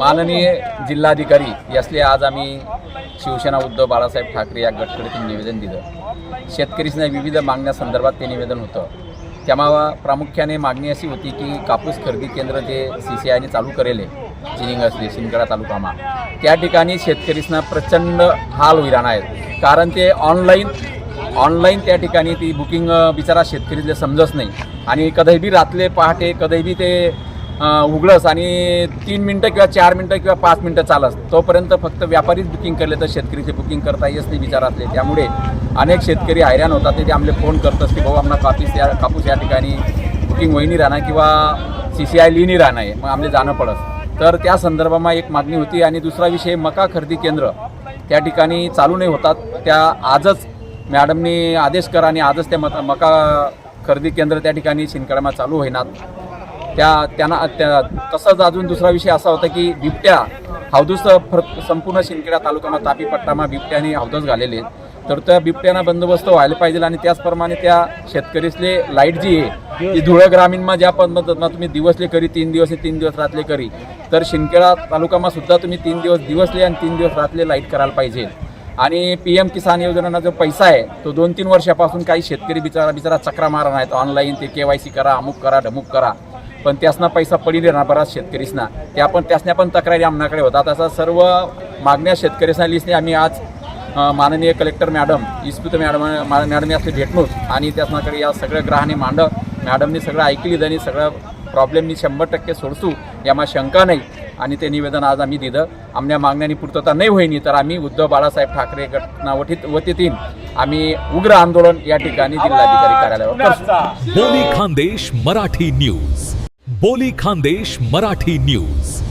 माननीय जिल्हाधिकारी यासले आज आम्ही शिवसेना उद्धव बाळासाहेब ठाकरे या गटकडे निवेदन दिलं. शेतकरीसना विविध मागण्यासंदर्भात ते निवेदन होतं. त्यामा प्रामुख्याने मागणी अशी होती की कापूस खरेदी केंद्र जे सी सी आयने चालू करेले चिनिंग असले शिंदगडा तालुकामा त्या ठिकाणी शेतकरीसना प्रचंड हाल विराण आहेत. कारण ते ऑनलाईन ऑनलाईन त्या ठिकाणी ती बुकिंग बिचारा शेतकरीले समजत नाही. आणि कधी बी रातले पहाटे कधी बी ते उघडस आणि तीन मिनटं किंवा चार मिनटं किंवा पाच मिनटं चालस तोपर्यंत फक्त व्यापारीच बुकिंग केले तर शेतकरीचे बुकिंग करता येस नाही विचारातले. त्यामुळे अनेक शेतकरी हैराण होतात ते ते आमले फोन करतात की भाऊ आम्हाला कापूस या कापूस या ठिकाणी बुकिंग होईनी राहणार किंवा सी सी आय लिहिनी राहणार आहे. मग आमले जाणं पडस तर त्या संदर्भामध्ये एक मागणी होती आणि दुसरा विषय मका खरेदी केंद्र. त्या ठिकाणी चालू नाही होतात. त्या आजच मॅडमनी आदेश करा आणि आजच त्या मत मका खरेदी केंद्र त्या ठिकाणी शिंदखेड्यामध्ये चालू होईनात. त्या त्यांना त्या तसंच अजून दुसरा विषय असा होता की बिबट्या हौदूस फर संपूर्ण शिंदखेडा तालुक्यामध्ये तापी पट्टामा बिबट्याने हौदस घालेले आहेत. तर त्या बिबट्याना बंदोबस्त व्हायला पाहिजे आणि त्याचप्रमाणे त्या शेतकरीसले लाइट जी आहे ती धुळे ग्रामीणमा ज्या पद्धतीनं तुम्ही दिवसले करी तीन दिवस तीन दिवस रातले करी तर शिंदखेडा तालुकामा सुद्धा तुम्ही तीन दिवस दिवसले आणि तीन दिवस रातले लाइट करायला पाहिजे. आणि पी एम किसान योजनेचा जो पैसा आहे तो दोन तीन वर्षापासून काही शेतकरी बिचारा बिचारा चक्रा मारा नाहीत ऑनलाईन ते के वाय सी करा अमुक करा ढमुक करा. पण त्यासना पैसा पडी देणार बराच शेतकरीसना. त्या पण त्यासना पण तक्रारी आमनाकडे होतात. असा सर्व मागण्या शेतकरीसना लिस्टने आम्ही आज माननीय कलेक्टर मॅडम इस्पित मॅडम मा- मॅडमने असले भेटणूच आणि त्यासनाकडे या सगळ्या ग्रहाने मांड मॅडमनी सगळं ऐकली आणि सगळं प्रॉब्लेमनी शंभर टक्के सोडसू यामा शंका नाही. आणि ते निवेदन आज आम्ही दिलं. आमच्या मागण्यांनी पूर्तता नाही होईनी तर आम्ही उद्धव बाळासाहेब ठाकरे गटना वतीतील वतीतीन आम्ही उग्र आंदोलन या ठिकाणी जिल्हाधिकारी कार्यालयावर खानदेश मराठी न्यूज. बोली खानदेश मराठी न्यूज.